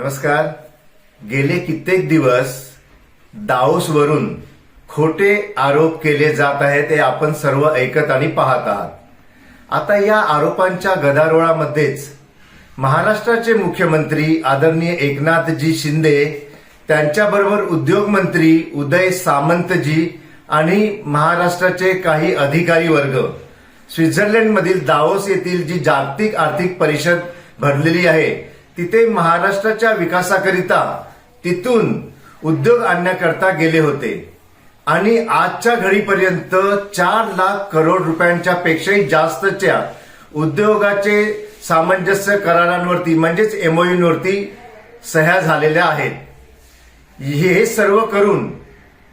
नमस्कार. गेले कित्येक दिवस दाओसवरून खोटे आरोप केले जात आहेत ते आपण सर्व ऐकत आणि पाहत आहात. आता या आरोपांच्या गदारोळामध्येच महाराष्ट्राचे मुख्यमंत्री आदरणीय एकनाथजी शिंदे त्यांच्याबरोबर उद्योग मंत्री उदय सामंतजी आणि महाराष्ट्राचे काही अधिकारी वर्ग स्वित्झर्लंडमधील दावोस येथील जी जागतिक आर्थिक परिषद भरलेली आहे तिथे महाराष्ट्राच्या विकासाकरिता तिथून उद्योग आणण्याकरता गेले होते. आणि आजच्या घडीपर्यंत चार लाख करोड रुपयांच्या पेक्षाही जास्तच्या उद्योगाचे सामंजस्य करारांवरती म्हणजेच एमओयूंवरती सह्या झालेल्या आहेत. हे सर्व करून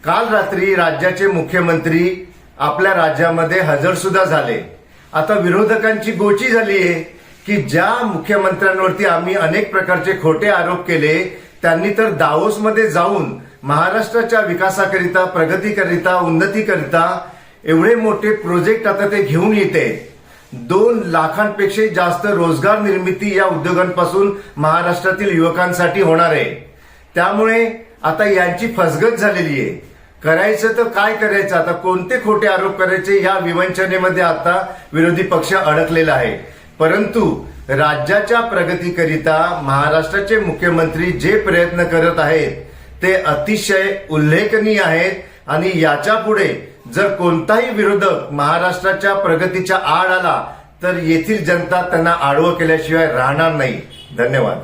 काल रात्री राज्याचे मुख्यमंत्री आपल्या राज्यामध्ये हजर सुद्धा झाले. आता विरोधकांची गोची झाली आहे की ज्या मुख्यमंत्र्यांवरती आम्ही अनेक प्रकारचे खोटे आरोप केले त्यांनी तर दाओसमध्ये जाऊन महाराष्ट्राच्या विकासाकरिता प्रगतीकरिता उन्नतीकरिता एवढे मोठे प्रोजेक्ट आता ते घेऊन येते. दोन लाखांपेक्षा जास्त रोजगार निर्मिती या उद्योगांपासून महाराष्ट्रातील युवकांसाठी होणार आहे. त्यामुळे आता यांची फसगत झालेली आहे. करायचं तर काय करायचं? आता कोणते खोटे आरोप करायचे? या विवंचनेमध्ये आता विरोधी पक्ष अडकलेला आहे. परंतु राज्याच्या प्रगतीकरिता महाराष्ट्राचे मुख्यमंत्री जे प्रयत्न करत आहेत ते अतिशय उल्लेखनीय आहेत आणि याच्यापुढे जर कोणताही विरोधक महाराष्ट्राच्या प्रगतीच्या आड आला तर येथील जनता त्यांना आडवं केल्याशिवाय राहणार नाही. धन्यवाद.